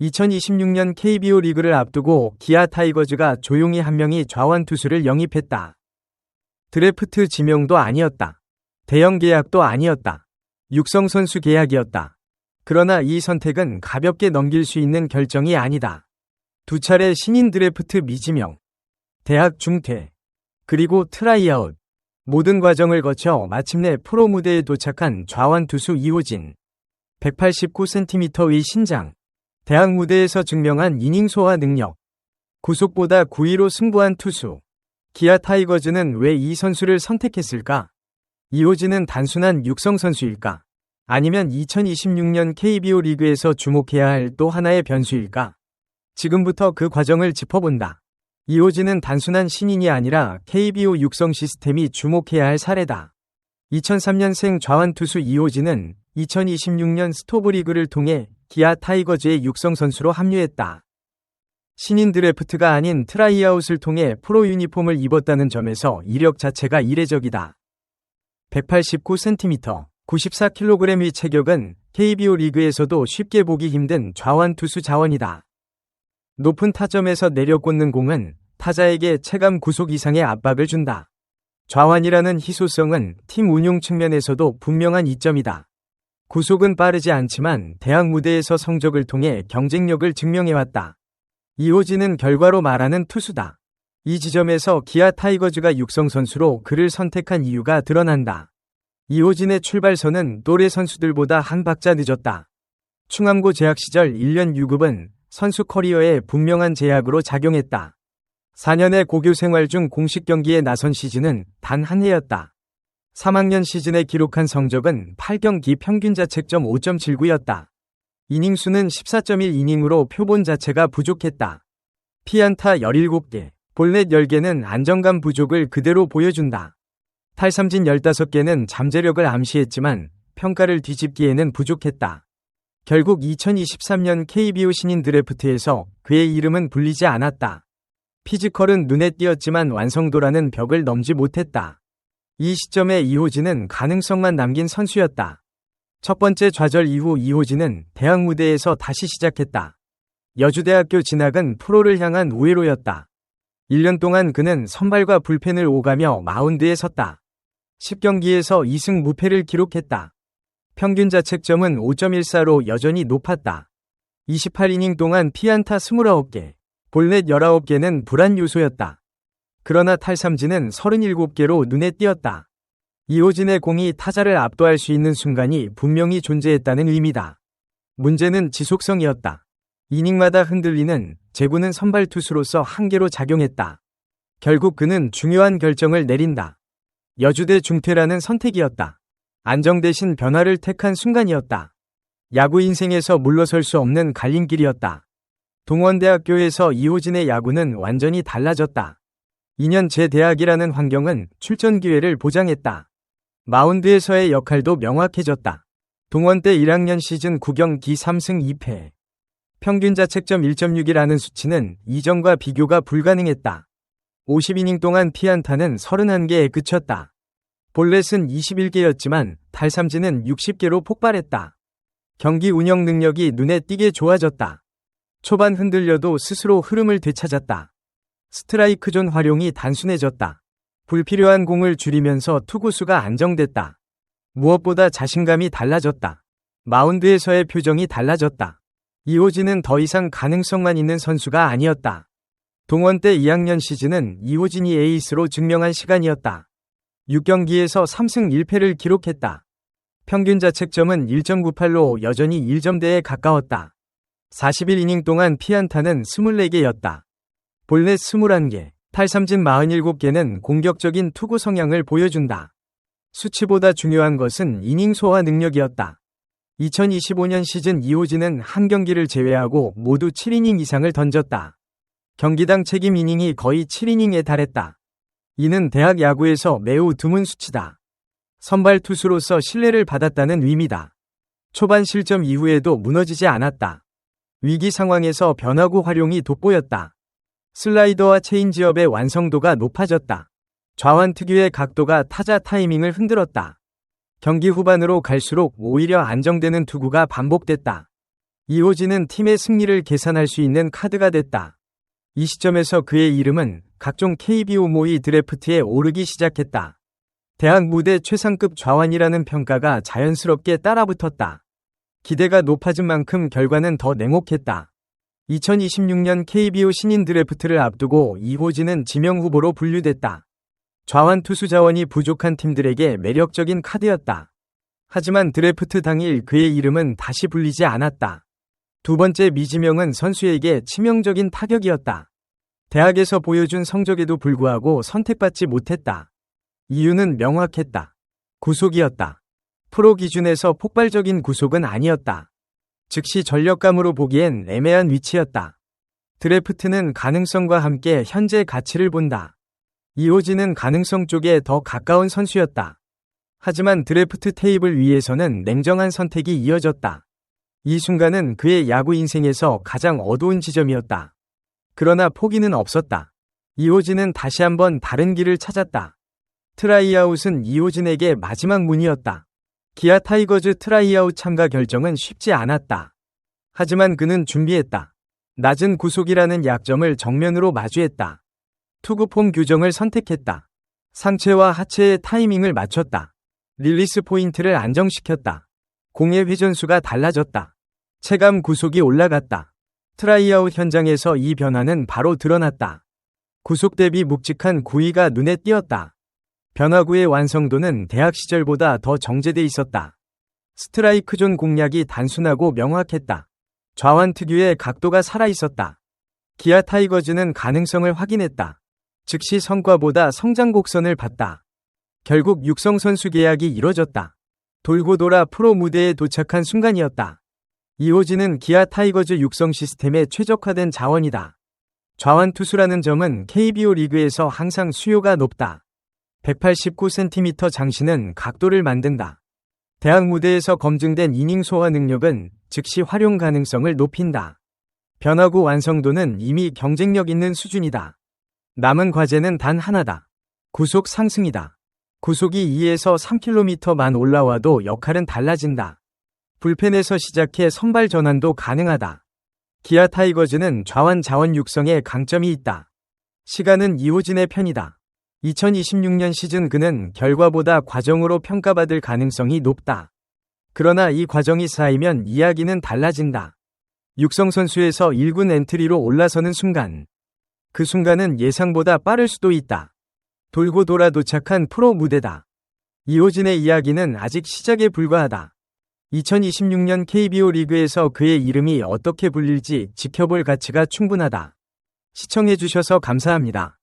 2026년 KBO 리그를 앞두고 기아 타이거즈가 조용히 한 명이 좌완 투수를 영입했다. 드래프트 지명도 아니었다. 대형 계약도 아니었다. 육성 선수 계약이었다. 그러나 이 선택은 가볍게 넘길 수 있는 결정이 아니다. 두 차례 신인 드래프트 미지명, 대학 중퇴, 그리고 트라이아웃, 모든 과정을 거쳐 마침내 프로 무대에 도착한 좌완 투수 이호진. 189cm의 신장, 대학 무대에서 증명한 이닝 소화 능력, 구속보다 9위로 승부한 투수. 기아 타이거즈는 왜 이 선수를 선택했을까? 이호진은 단순한 육성 선수일까? 아니면 2026년 KBO 리그에서 주목해야 할 또 하나의 변수일까? 지금부터 그 과정을 짚어본다. 이호진은 단순한 신인이 아니라 KBO 육성 시스템이 주목해야 할 사례다. 2003년생 좌완 투수 이호진은 2026년 스토브리그를 통해 기아 타이거즈의 육성 선수로 합류했다. 신인 드래프트가 아닌 트라이아웃을 통해 프로 유니폼을 입었다는 점에서 이력 자체가 이례적이다. 189cm, 94kg의 체격은 KBO 리그에서도 쉽게 보기 힘든 좌완 투수 자원이다. 높은 타점에서 내려 꽂는 공은 타자에게 체감 구속 이상의 압박을 준다. 좌완이라는 희소성은 팀 운용 측면에서도 분명한 이점이다. 구속은 빠르지 않지만 대학 무대에서 성적을 통해 경쟁력을 증명해왔다. 이호진은 결과로 말하는 투수다. 이 지점에서 기아 타이거즈가 육성 선수로 그를 선택한 이유가 드러난다. 이호진의 출발선은 또래 선수들보다 한 박자 늦었다. 충암고 재학 시절 1년 유급은 선수 커리어에 분명한 제약으로 작용했다. 4년의 고교 생활 중 공식 경기에 나선 시즌은 단 한 해였다. 3학년 시즌에 기록한 성적은 8경기 평균 자책점 5.79였다. 이닝 수는 14.1 이닝으로 표본 자체가 부족했다. 피안타 17개, 볼넷 10개는 안정감 부족을 그대로 보여준다. 탈삼진 15개는 잠재력을 암시했지만 평가를 뒤집기에는 부족했다. 결국 2023년 KBO 신인 드래프트에서 그의 이름은 불리지 않았다. 피지컬은 눈에 띄었지만 완성도라는 벽을 넘지 못했다. 이 시점에 이호진은 가능성만 남긴 선수였다. 첫 번째 좌절 이후 이호진은 대학 무대에서 다시 시작했다. 여주대학교 진학은 프로를 향한 우회로였다. 1년 동안 그는 선발과 불펜을 오가며 마운드에 섰다. 10경기에서 2승 무패를 기록했다. 평균 자책점은 5.14로 여전히 높았다. 28이닝 동안 피안타 29개, 볼넷 19개는 불안 요소였다. 그러나 탈삼진은 37개로 눈에 띄었다. 이호진의 공이 타자를 압도할 수 있는 순간이 분명히 존재했다는 의미다. 문제는 지속성이었다. 이닝마다 흔들리는 제구는 선발 투수로서 한계로 작용했다. 결국 그는 중요한 결정을 내린다. 여주대 중퇴라는 선택이었다. 안정 대신 변화를 택한 순간이었다. 야구 인생에서 물러설 수 없는 갈림길이었다. 동원대학교에서 이호진의 야구는 완전히 달라졌다. 2년 제 대학이라는 환경은 출전 기회를 보장했다. 마운드에서의 역할도 명확해졌다. 동원 때 1학년 시즌 9경기 3승 2패. 평균 자책점 1.6이라는 수치는 이전과 비교가 불가능했다. 50이닝 동안 피안타는 31개에 그쳤다. 볼넷은 21개였지만 탈삼진은 60개로 폭발했다. 경기 운영 능력이 눈에 띄게 좋아졌다. 초반 흔들려도 스스로 흐름을 되찾았다. 스트라이크 존 활용이 단순해졌다. 불필요한 공을 줄이면서 투구수가 안정됐다. 무엇보다 자신감이 달라졌다. 마운드에서의 표정이 달라졌다. 이호진은 더 이상 가능성만 있는 선수가 아니었다. 동원 때 2학년 시즌은 이호진이 에이스로 증명한 시간이었다. 6경기에서 3승 1패를 기록했다. 평균 자책점은 1.98로 여전히 1점대에 가까웠다. 41이닝 동안 피안타는 24개였다. 볼넷 21개, 탈삼진 47개는 공격적인 투구 성향을 보여준다. 수치보다 중요한 것은 이닝 소화 능력이었다. 2025년 시즌 이호진은 한 경기를 제외하고 모두 7이닝 이상을 던졌다. 경기당 책임 이닝이 거의 7이닝에 달했다. 이는 대학 야구에서 매우 드문 수치다. 선발 투수로서 신뢰를 받았다는 의미다. 초반 실점 이후에도 무너지지 않았다. 위기 상황에서 변화구 활용이 돋보였다. 슬라이더와 체인지업의 완성도가 높아졌다. 좌완 특유의 각도가 타자 타이밍을 흔들었다. 경기 후반으로 갈수록 오히려 안정되는 투구가 반복됐다. 이호진은 팀의 승리를 계산할 수 있는 카드가 됐다. 이 시점에서 그의 이름은 각종 KBO 모의 드래프트에 오르기 시작했다. 대학 무대 최상급 좌완이라는 평가가 자연스럽게 따라붙었다. 기대가 높아진 만큼 결과는 더 냉혹했다. 2026년 KBO 신인 드래프트를 앞두고 이호진은 지명 후보로 분류됐다. 좌완 투수 자원이 부족한 팀들에게 매력적인 카드였다. 하지만 드래프트 당일 그의 이름은 다시 불리지 않았다. 두 번째 미지명은 선수에게 치명적인 타격이었다. 대학에서 보여준 성적에도 불구하고 선택받지 못했다. 이유는 명확했다. 구속이었다. 프로 기준에서 폭발적인 구속은 아니었다. 즉시 전력감으로 보기엔 애매한 위치였다. 드래프트는 가능성과 함께 현재 가치를 본다. 이호진은 가능성 쪽에 더 가까운 선수였다. 하지만 드래프트 테이블 위에서는 냉정한 선택이 이어졌다. 이 순간은 그의 야구 인생에서 가장 어두운 지점이었다. 그러나 포기는 없었다. 이호진은 다시 한번 다른 길을 찾았다. 트라이아웃은 이호진에게 마지막 문이었다. 기아 타이거즈 트라이아웃 참가 결정은 쉽지 않았다. 하지만 그는 준비했다. 낮은 구속이라는 약점을 정면으로 마주했다. 투구폼 규정을 선택했다. 상체와 하체의 타이밍을 맞췄다. 릴리스 포인트를 안정시켰다. 공의 회전수가 달라졌다. 체감 구속이 올라갔다. 트라이아웃 현장에서 이 변화는 바로 드러났다. 구속 대비 묵직한 구위가 눈에 띄었다. 변화구의 완성도는 대학 시절보다 더 정제돼 있었다. 스트라이크 존 공략이 단순하고 명확했다. 좌완 특유의 각도가 살아있었다. 기아 타이거즈는 가능성을 확인했다. 즉시 성과보다 성장 곡선을 봤다. 결국 육성 선수 계약이 이뤄졌다. 돌고 돌아 프로 무대에 도착한 순간이었다. 이호진은 기아 타이거즈 육성 시스템에 최적화된 자원이다. 좌완 투수라는 점은 KBO 리그에서 항상 수요가 높다. 189cm 장신은 각도를 만든다. 대학 무대에서 검증된 이닝 소화 능력은 즉시 활용 가능성을 높인다. 변화구 완성도는 이미 경쟁력 있는 수준이다. 남은 과제는 단 하나다. 구속 상승이다. 구속이 2에서 3km만 올라와도 역할은 달라진다. 불펜에서 시작해 선발 전환도 가능하다. 기아 타이거즈는 좌완 자원 육성에 강점이 있다. 시간은 이호진의 편이다. 2026년 시즌 그는 결과보다 과정으로 평가받을 가능성이 높다. 그러나 이 과정이 쌓이면 이야기는 달라진다. 육성 선수에서 1군 엔트리로 올라서는 순간. 그 순간은 예상보다 빠를 수도 있다. 돌고 돌아 도착한 프로 무대다. 이호진의 이야기는 아직 시작에 불과하다. 2026년 KBO 리그에서 그의 이름이 어떻게 불릴지 지켜볼 가치가 충분하다. 시청해주셔서 감사합니다.